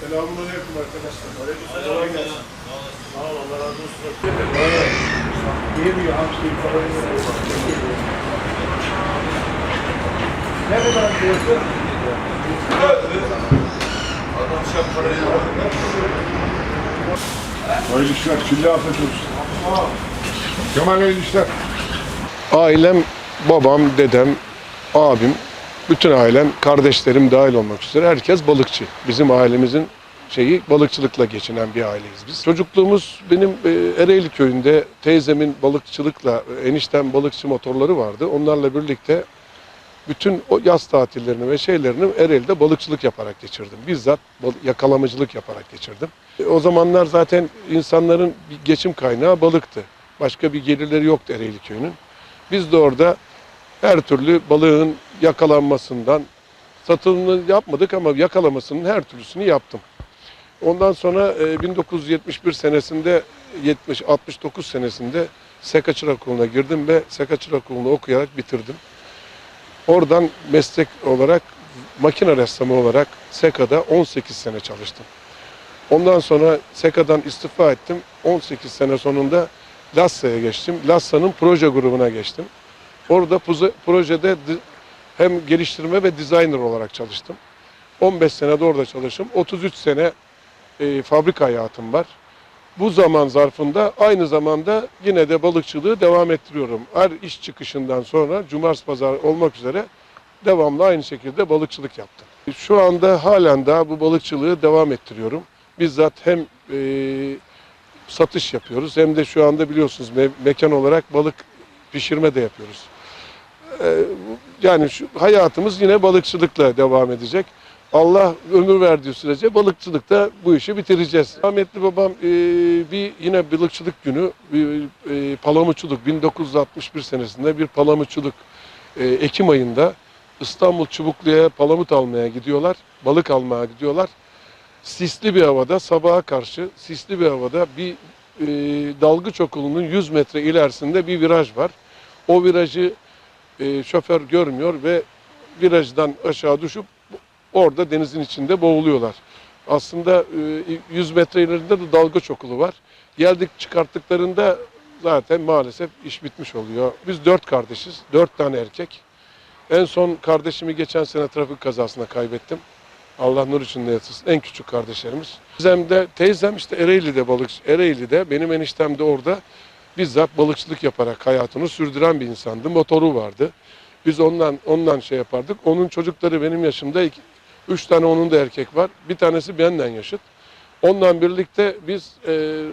Selamun aleyküm arkadaşlar. Aleyküm Kolay gelsin. Sağ ol Allah razı olsun. Yemiyor hamsiyi falan. Ne kadar diyorsun? Adam şapkarayı Hayırlı işler. Çille afiyet olsun. Kemal hayırlı işler. Ailem, babam, dedem, abim, bütün ailem, kardeşlerim dahil olmak üzere herkes balıkçı. Bizim ailemizin şeyi balıkçılıkla geçinen bir aileyiz biz. Çocukluğumuz benim e, Ereğli köyünde teyzemin balıkçılıkla, e, eniştem balıkçı motorları vardı. Onlarla birlikte bütün o yaz tatillerini ve şeylerini Ereğli'de balıkçılık yaparak geçirdim. Bizzat yakalamacılık yaparak geçirdim. E, O zamanlar zaten insanların bir geçim kaynağı balıktı. Başka bir gelirleri yoktu Ereğli köyünün. Biz de orada her türlü balığın yakalanmasından satılımını yapmadık ama yakalamasının her türlüsünü yaptım. Ondan sonra e, 1971 senesinde 70 69 senesinde Seka Çırak Okulu'na girdim ve Seka Çırak Okulu'nu okuyarak bitirdim. Oradan meslek olarak makine ressamı olarak Seka'da 18 sene çalıştım. Ondan sonra Seka'dan istifa ettim. 18 sene sonunda Lassa'ya geçtim. Lassa'nın proje grubuna geçtim. Orada projede hem geliştirme ve designer olarak çalıştım. 15 sene de orada çalıştım. 33 sene e, fabrika hayatım var. Bu zaman zarfında aynı zamanda yine de balıkçılığı devam ettiriyorum. Her iş çıkışından sonra cumartesi pazar olmak üzere devamlı aynı şekilde balıkçılık yaptım. Şu anda halen daha bu balıkçılığı devam ettiriyorum. Bizzat hem e, satış yapıyoruz hem de şu anda biliyorsunuz me- mekan olarak balık pişirme de yapıyoruz. E, yani şu hayatımız yine balıkçılıkla devam edecek. Allah ömür verdiği sürece balıkçılıkta bu işi bitireceğiz. Rahmetli babam e, bir yine balıkçılık günü bir, e, palamutçuluk 1961 senesinde bir palamutçuluk e, Ekim ayında İstanbul Çubuklu'ya palamut almaya gidiyorlar. Balık almaya gidiyorlar. Sisli bir havada sabaha karşı sisli bir havada bir e, dalgıç okulunun 100 metre ilerisinde bir viraj var. O virajı e, şoför görmüyor ve virajdan aşağı düşüp orada denizin içinde boğuluyorlar. Aslında e, 100 metre ilerinde de dalgıç okulu var. Geldik çıkarttıklarında zaten maalesef iş bitmiş oluyor. Biz dört kardeşiz, dört tane erkek. En son kardeşimi geçen sene trafik kazasında kaybettim. Allah nur içinde yatsın. En küçük kardeşlerimiz. Teyzem de, teyzem işte Ereğli'de balık, Ereğli'de benim eniştem de orada bizzat balıkçılık yaparak hayatını sürdüren bir insandı. Motoru vardı. Biz ondan ondan şey yapardık. Onun çocukları benim yaşımda. Üç tane onun da erkek var. Bir tanesi benden yaşıt. Ondan birlikte biz e,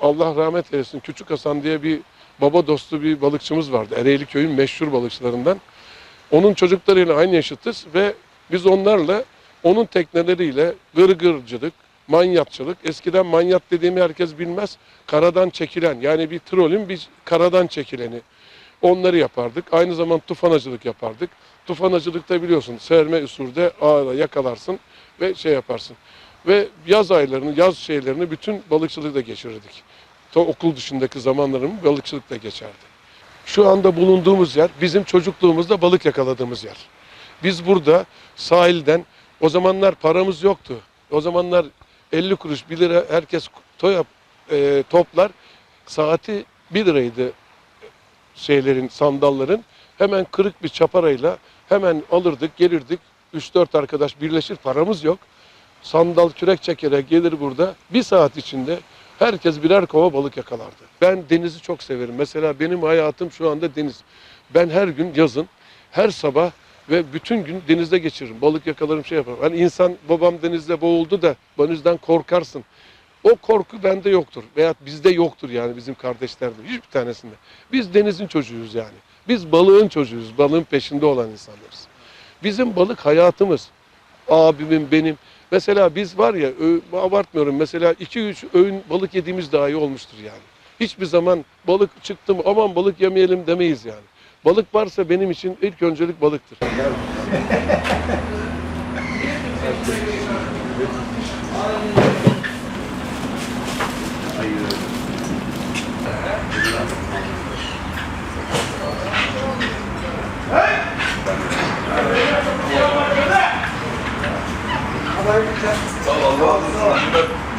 Allah rahmet eylesin Küçük Hasan diye bir baba dostu bir balıkçımız vardı. Ereğli köyün meşhur balıkçılarından. Onun çocuklarıyla aynı yaşıtız ve biz onlarla onun tekneleriyle gırgırcılık, manyatçılık. Eskiden manyat dediğimi herkes bilmez. Karadan çekilen yani bir trolün bir karadan çekileni. Onları yapardık. Aynı zamanda tufanacılık yapardık. Tufanacılıkta biliyorsun serme usulde ağla yakalarsın ve şey yaparsın. Ve yaz aylarını, yaz şeylerini bütün balıkçılıkla geçirirdik. Ta okul dışındaki zamanlarım balıkçılıkla geçerdi. Şu anda bulunduğumuz yer bizim çocukluğumuzda balık yakaladığımız yer. Biz burada sahilden o zamanlar paramız yoktu. O zamanlar 50 kuruş 1 lira herkes toy e, toplar. Saati 1 liraydı şeylerin, sandalların. Hemen kırık bir çaparayla hemen alırdık, gelirdik. 3-4 arkadaş birleşir, paramız yok. Sandal kürek çekerek gelir burada. Bir saat içinde herkes birer kova balık yakalardı. Ben denizi çok severim. Mesela benim hayatım şu anda deniz. Ben her gün yazın, her sabah ve bütün gün denizde geçiririm. Balık yakalarım, şey yaparım. Hani insan babam denizde boğuldu da denizden korkarsın. O korku bende yoktur. Veya bizde yoktur yani bizim kardeşlerde. Hiçbir tanesinde. Biz denizin çocuğuyuz yani. Biz balığın çocuğuyuz. Balığın peşinde olan insanlarız. Bizim balık hayatımız. Abimin, benim. Mesela biz var ya, abartmıyorum. Mesela 2-3 öğün balık yediğimiz dahi olmuştur yani. Hiçbir zaman balık çıktı mı aman balık yemeyelim demeyiz yani. Balık varsa benim için ilk öncelik balıktır. Allah'a emanet olun. Sağ olun.